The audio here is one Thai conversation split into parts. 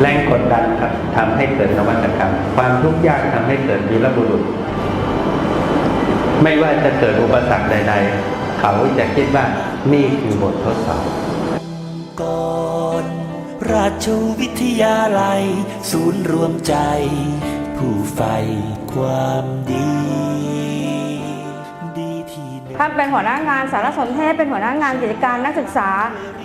แรงกดดันครับทำให้เกิดนวัตกรรม ความทุกข์ยากทำให้เกิดวีรบุรุษ ไม่ว่าจะเกิดอุปสรรคใด ๆ เขาจะคิดว่านี่คือบททดสอบก่อนราชวิทยาลัย ศูนย์รวมใจ ผู้ใฝ่ความดี ท่านเป็นหัวหน้างานสารสนเทศเป็นหัวหน้างานกิจการนักศึกษา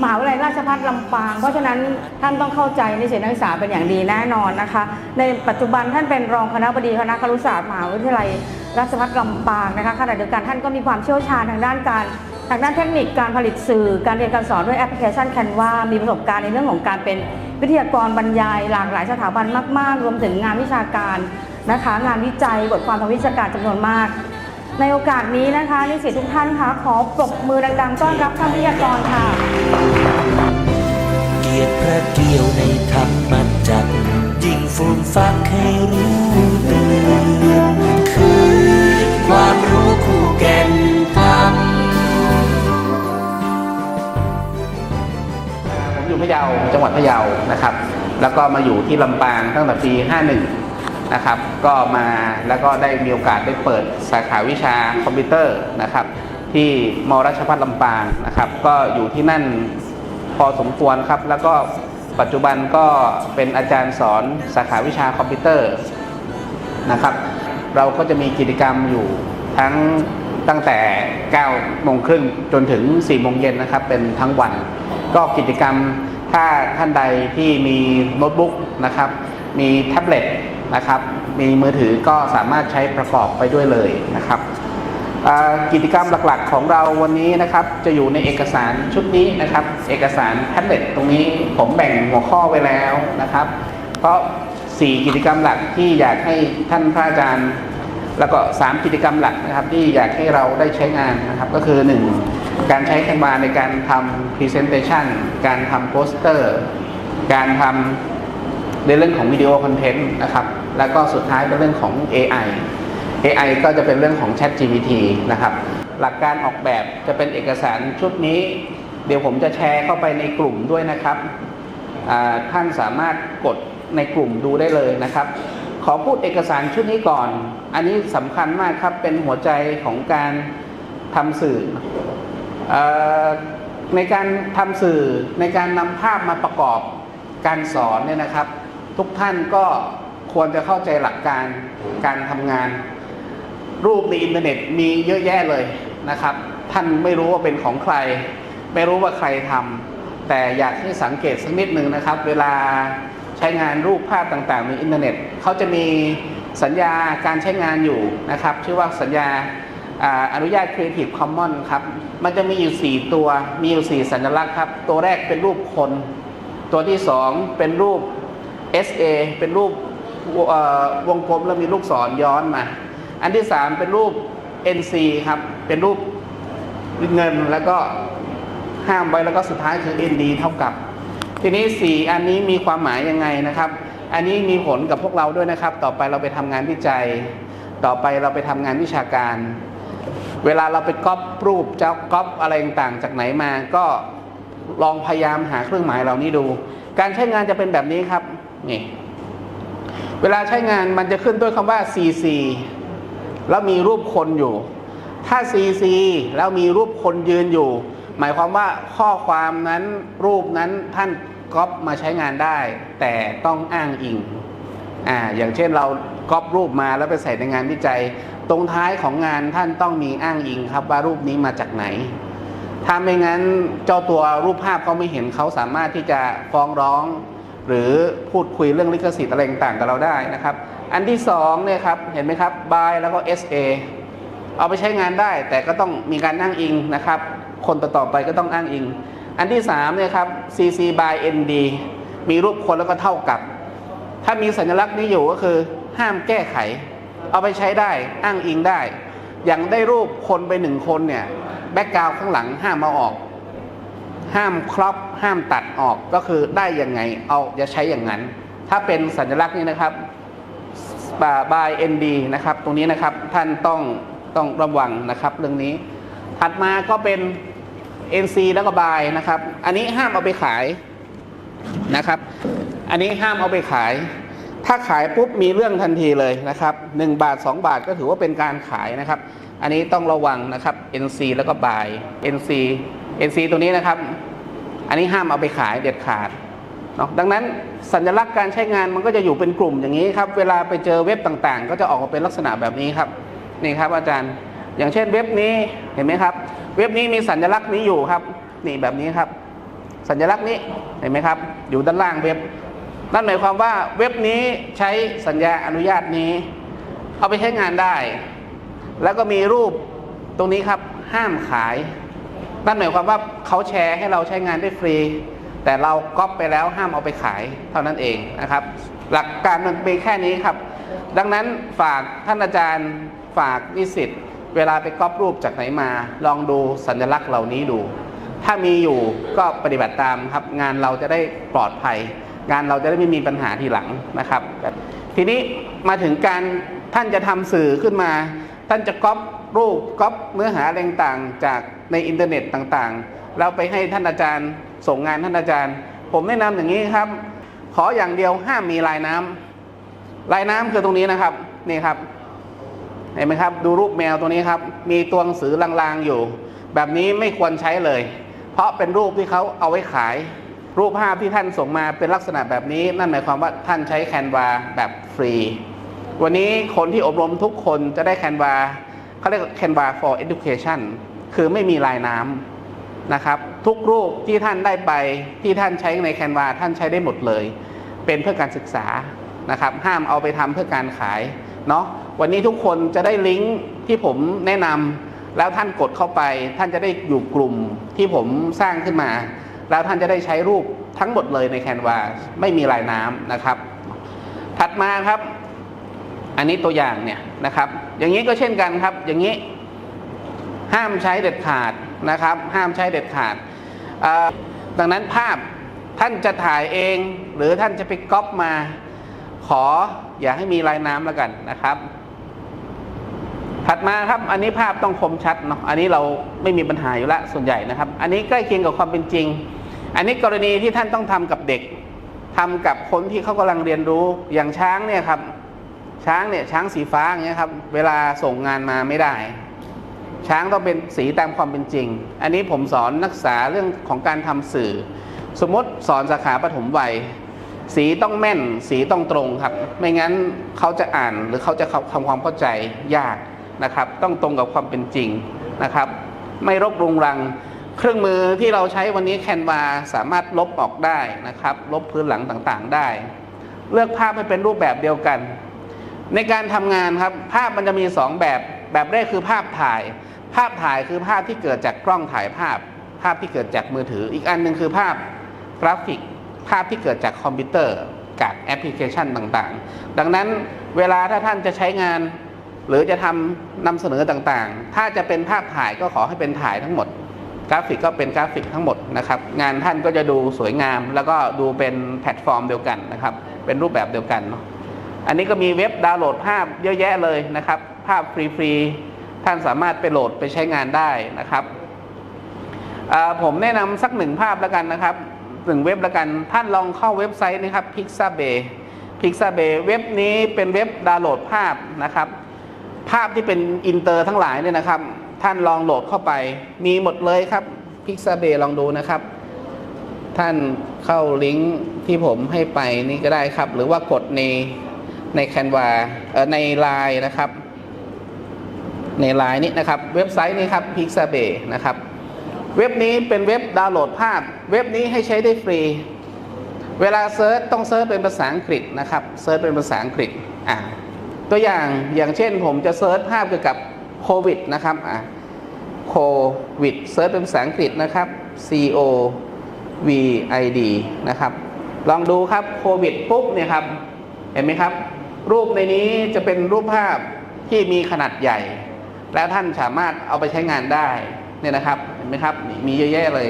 มหาวิทยาลัยราชภัฏลำปาง เพราะฉะนั้นท่านต้องเข้าใจในเสิ่งนักศึกษาเป็นอย่างดีแน่นอนนะคะ ในปัจจุบันท่านเป็นรองคณะบดีคณะครุศาสตร์มหาวิทยาลัยราชภัฏลำปางนะคะขณะเดียวกันท่านก็มีความเชี่ยวชาญทางด้านการทางด้านเทคนิคการผลิตสื่อ การเรียนการสอนด้วยแอปพลิเคชัน Canva มีประสบการณ์ในเรื่องของการเป็นวิทยากรบรรยาย หลากหลายสถาบันมาก ๆ รวมถึงงานวิชาการนะคะ งานวิจัยบทความทางวิชาการจำนวนมาก ในโอกาสนี้นะคะนิสิตทุกท่านคะขอปรบมือดังๆ ต้อนรับท่านวิทยากรค่ะ เกียรติพระเกี่ยวในธรรมจักรยิ่งฟูมฟักให้รู้ตื่นคือความรู้คู่แก่นธรรมผมอยู่พะเยาจังหวัดพะเยานะครับ แล้วก็มาอยู่ที่ลำปางตั้งแต่ปี 51 นะครับ ก็มาแล้วก็ได้มีโอกาสได้เปิดสาขาวิชาคอมพิวเตอร์นะครับ ที่มราชภัฏลำปางนะครับ ก็อยู่ที่นั่นพอสมควรครับ แล้วก็ปัจจุบันก็เป็นอาจารย์สอนสาขาวิชาคอมพิวเตอร์นะครับ เราก็จะมีกิจกรรมอยู่ทั้งตั้งแต่9โมงครึ่งจนถึง4โมงเย็นนะครับ เป็นทั้งวัน ก็กิจกรรมถ้าท่านใดที่มีโน้ตบุ๊กนะครับ มีแท็บเล็ต นะครับ มีมือถือก็สามารถใช้ประกอบไปด้วยเลยนะครับกิจกรรมหลักๆของเราวันนี้นะครับ จะอยู่ในเอกสารชุดนี้นะครับ เอกสารแท็บเล็ตตรงนี้ผมแบ่งหัวข้อไว้แล้วนะครับ เพราะ 4 กิจกรรมหลักที่อยากให้ท่านพระอาจารย์ แล้วก็ 3 กิจกรรมหลักนะครับ ที่อยากให้เราได้ใช้งานนะครับ ก็คือ 1 การใช้แคนวาในการทำ Presentation การทำโปสเตอร์ การทำ ในเรื่องของวิดีโอคอนเทนต์นะครับ แล้วก็สุดท้ายเป็นเรื่องของ AI AI ก็จะเป็นเรื่องของ Chat GPT นะครับ หลักการออกแบบจะเป็นเอกสารชุดนี้ เดี๋ยวผมจะแชร์เข้าไปในกลุ่มด้วยนะครับท่านสามารถกดในกลุ่มดูได้เลยนะครับ ขอพูดเอกสารชุดนี้ก่อน อันนี้สำคัญมากครับ เป็นหัวใจของการทำสื่ออในการทำสื่อในการนำภาพมาประกอบการสอนเนี่ยนะครับ ทุกท่านก็ควรจะเข้าใจหลักการการทำงาน รูปในอินเทอร์เน็ตมีเยอะแยะเลยนะครับ ท่านไม่รู้ว่าเป็นของใคร ไม่รู้ว่าใครทำแต่อยากให้สังเกตสักนิดหนึ่งนะครับ เวลาใช้งานรูปภาพต่างๆในอินเทอร์เน็ตเขาจะมีสัญญาการใช้งานอยู่นะครับ ชื่อว่าสัญญาออนุญาต Creative Commons ครับ มันจะมีอยู่ 4 ตัว มีอยู่ 4 สัญลักษณ์ครับ ตัวแรกเป็นรูปคน ตัวที่ 2 เป็นรูป SA เป็นรูปวงกลมแล้วมีลูกศรย้อนมา อันที่ 3 เป็นรูป NC ครับ เป็นรูปเงินแล้วก็ห้ามไว้แล้วก็สุดท้ายคือ ND เท่ากับ ทีนี้ 4 อันนี้มีความหมายยังไงนะครับ อันนี้มีผลกับพวกเราด้วยนะครับ ต่อไปเราไปทำงานวิจัย ต่อไปเราไปทำงานวิชาการ เวลาเราไปก๊อปรูปจะก๊อปอะไรต่างจากไหนมา ก็ลองพยายามหาเครื่องหมายเหล่านี้ดู การใช้งานจะเป็นแบบนี้ครับ นี่เวลาใช้งานมันจะขึ้นด้วยคำว่า CC แล้วมีรูปคนอยู่ ถ้า CC แล้วมีรูปคนยืนอยู่ หมายความว่าข้อความนั้นรูปนั้นท่านก๊อปมาใช้งานได้ แต่ต้องอ้างอิงอ่าอย่างเช่นเราก๊อปรูปมาแล้วไปใส่ในงานวิจัย ตรงท้ายของงานท่านต้องมีอ้างอิงครับว่ารูปนี้มาจากไหน ถ้าไม่งั้นเจ้าตัวรูปภาพเขาไม่เห็นเขาสามารถที่จะฟ้องร้อง หรือพูดคุยเรื่องลิขสิทธิ์อะไรต่างๆกับเราได้นะครับ อันที่สองเนี่ยครับเห็นไหมครับ by แล้วก็ SA เอาไปใช้งานได้ แต่ก็ต้องมีการอ้างอิงนะครับ คนต่อๆไปก็ต้องอ้างอิง อันที่สามเนี่ยครับ CC by ND มีรูปคนแล้วก็เท่ากับ ถ้ามีสัญลักษณ์นี้อยู่ก็คือห้ามแก้ไข เอาไปใช้ได้อ้างอิงได้ อย่างได้รูปคนไปหนึ่งคนเนี่ยแบ็กกราวข้างหลังห้ามเอาออก ห้ามครอปห้ามตัดออกก็คือได้ยังไงเอาจะใช้อย่างนั้น ถ้าเป็นสัญลักษณ์นี้นะครับบาย ND นะครับ ตรงนี้นะครับท่านต้องต้องระวังนะครับ เรื่องนี้ ถัดมาก็เป็น NC แล้วก็บายนะครับ อันนี้ห้ามเอาไปขายนะครับ อันนี้ห้ามเอาไปขาย ถ้าขายปุ๊บมีเรื่องทันทีเลยนะครับ1บาท 2 บาทก็ถือว่าเป็นการขายนะครับ อันนี้ต้องระวังนะครับ NC แล้วก็ buy NC NC ตัวนี้นะครับ อันนี้ห้ามเอาไปขายเด็ดขาดเนาะดังนั้นสัญลักษณ์การใช้งานมันก็จะอยู่เป็นกลุ่มอย่างนี้ครับ เวลาไปเจอเว็บต่างๆ ก็จะออกมาเป็นลักษณะแบบนี้ครับนี่ครับอาจารย์อย่างเช่นเว็บนี้เห็นไหมครับ เว็บนี้มีสัญลักษณ์นี้อยู่ครับ นี่แบบนี้ครับ สัญลักษณ์นี้เห็นไหมครับ อยู่ด้านล่างเว็บนั่นหมายความว่าเว็บนี้ใช้สัญญาอนุญาตนี้ เอาไปใช้งานได้ แล้วก็มีรูปตรงนี้ครับห้ามขาย นั่นหมายความว่าเขาแชร์ให้เราใช้งานได้ฟรี แต่เราก๊อปไปแล้วห้ามเอาไปขายเท่านั้นเองนะครับ หลักการมันเป็นแค่นี้ครับ ดังนั้นฝากท่านอาจารย์ฝากนิสิตเวลาไปก๊อปรูปจากไหนมา ลองดูสัญลักษณ์เหล่านี้ดู ถ้ามีอยู่ก็ปฏิบัติตามครับ งานเราจะได้ปลอดภัย งานเราจะได้ไม่มีปัญหาทีหลังนะครับ ทีนี้มาถึงการท่านจะทำสื่อขึ้นมา ท่านจะก๊อปรูปก๊อปเนื้อหาอะไรต่างจาก ในอินเทอร์เน็ตต่างๆแล้วไปให้ท่านอาจารย์ ส่งงานท่านอาจารย์ ผมแนะนำอย่างนี้ครับ ขออย่างเดียวห้ามมีลายน้ำลายน้ำคือตรงนี้นะครับนี่ครับเห็นไหมครับ ดูรูปแมวตัวนี้ครับ มีตัวหนังสือลางๆอยู่ แบบนี้ไม่ควรใช้เลย เพราะเป็นรูปที่เขาเอาไว้ขาย รูปภาพที่ท่านส่งมาเป็นลักษณะแบบนี้ นั่นหมายความว่าท่านใช้แคนวาแบบฟรี วันนี้คนที่อบรมทุกคนจะได้แคนวาเขาเรียกแคนวา for education คือไม่มีลายน้ำนะครับ ทุกรูปที่ท่านได้ไปที่ท่านใช้ในแคนวาท่านใช้ได้หมดเลย เป็นเพื่อการศึกษานะครับ ห้ามเอาไปทำเพื่อการขายเนาะวันนี้ทุกคนจะได้ลิงก์ที่ผมแนะนำแล้วท่านกดเข้าไป ท่านจะได้อยู่กลุ่มที่ผมสร้างขึ้นมา แล้วท่านจะได้ใช้รูปทั้งหมดเลยในแคนวาไม่มีลายน้ำนะครับ ถัดมาครับ อันนี้ตัวอย่างเนี่ยนะครับ อย่างนี้ก็เช่นกันครับ อย่างนี้ ห้ามใช้เด็ดขาดนะครับ ห้ามใช้เด็ดขาด ดังนั้นภาพท่านจะถ่ายเอง หรือท่านจะไปก๊อปมา ขออย่าให้มีลายน้ำแล้วกันนะครับ ถัดมาครับอันนี้ภาพต้องคมชัดเนาะอันนี้เราไม่มีปัญหาอยู่ล้วส่วนใหญ่นะครับ อันนี้ใกล้เคียงกับความเป็นจริง อันนี้กรณีที่ท่านต้องทำกับเด็กทำกับคนที่เขากำลังเรียนรู้อย่างช้างเนี่ยครับช้างเนี่ยช้างสีฟ้าอย่างเงี้ยครับ เวลาส่งงานมาไม่ได้ ช้างต้องเป็นสีตามความเป็นจริง อันนี้ผมสอนนักศึกษาเรื่องของการทำสื่อ สมมติสอนสาขาปฐมวัย สีต้องแม่น สีต้องตรงครับ ไม่งั้นเขาจะอ่านหรือเขาจะทำความเข้าใจยากนะครับ ต้องตรงกับความเป็นจริงนะครับ ไม่รกรุงรัง เครื่องมือที่เราใช้วันนี้แคนวาสามารถลบออกได้นะครับ ลบพื้นหลังต่างๆได้ เลือกภาพให้เป็นรูปแบบเดียวกัน ในการทำงานครับภาพมันจะมี 2 แบบ แบบแรกคือภาพถ่าย ภาพถ่ายคือภาพที่เกิดจากกล้องถ่ายภาพ ภาพที่เกิดจากมือถือ อีกอันหนึ่งคือภาพกราฟิก ภาพที่เกิดจากคอมพิวเตอร์กับแอปพลิเคชันต่างๆ ดังนั้นเวลาถ้าท่านจะใช้งาน หรือจะทำนำเสนอต่างๆ ถ้าจะเป็นภาพถ่ายก็ขอให้เป็นถ่ายทั้งหมด กราฟิกก็เป็นกราฟิกทั้งหมดนะครับ งานท่านก็จะดูสวยงาม แล้วก็ดูเป็นแพลตฟอร์มเดียวกันนะครับ เป็นรูปแบบเดียวกันเนาะอันนี้ก็มีเว็บดาวน์โหลดภาพเยอะแยะเลยนะครับ ภาพฟรีๆ ท่านสามารถไปโหลดไปใช้งานได้นะครับ ผมแนะนำสักหนึ่งภาพแล้วกันนะครับหนึ่งเว็บแล้วกัน ท่านลองเข้าเว็บไซต์นะครับ Pixabay Pixabay เว็บนี้เป็นเว็บดาวน์โหลดภาพนะครับ ภาพที่เป็นอินเตอร์ทั้งหลายเนี่ยนะครับ ท่านลองโหลดเข้าไป มีหมดเลยครับ Pixabay ลองดูนะครับ ท่านเข้าลิงก์ที่ผมให้ไปนี่ก็ได้ครับ หรือว่ากดในในแคนวาในไลน์นะครับ ในไลน์นี้นะครับ เว็บไซต์นี้ครับ Pixabay นะครับ เว็บนี้เป็นเว็บดาวน์โหลดภาพ เว็บนี้ให้ใช้ได้ฟรี เวลาเซิร์ชต้องเซิร์ชเป็นภาษาอังกฤษนะครับเซิร์ชเป็นภาษาอังกฤษอ่าตัวอย่างอย่างเช่นผมจะเซิร์ชภาพเกี่ยวกับโควิดนะครับอ่าโควิดเซิร์ชเป็นภาษาอังกฤษนะครับ C O V I D นะครับ ลองดูครับโควิดปุ๊บเนี่ยครับ เห็นไหมครับ รูปในนี้จะเป็นรูปภาพที่มีขนาดใหญ่ แล้วท่านสามารถเอาไปใช้งานได้เนี่ยนะครับเห็นไหมครับมีเยอะแยะเลย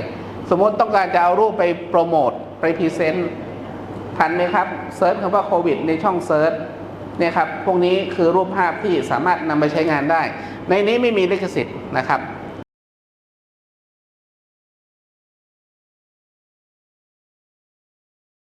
สมมติต้องการจะเอารูปไปโปรโมทไปพรีเซนต์ทันไหมครับเซิร์ชคำว่าโควิดในช่องเซิร์ชเนี่ยครับพวกนี้คือรูปภาพที่สามารถนำไปใช้งานได้ ในนี้ไม่มีลิขสิทธิ์นะครับ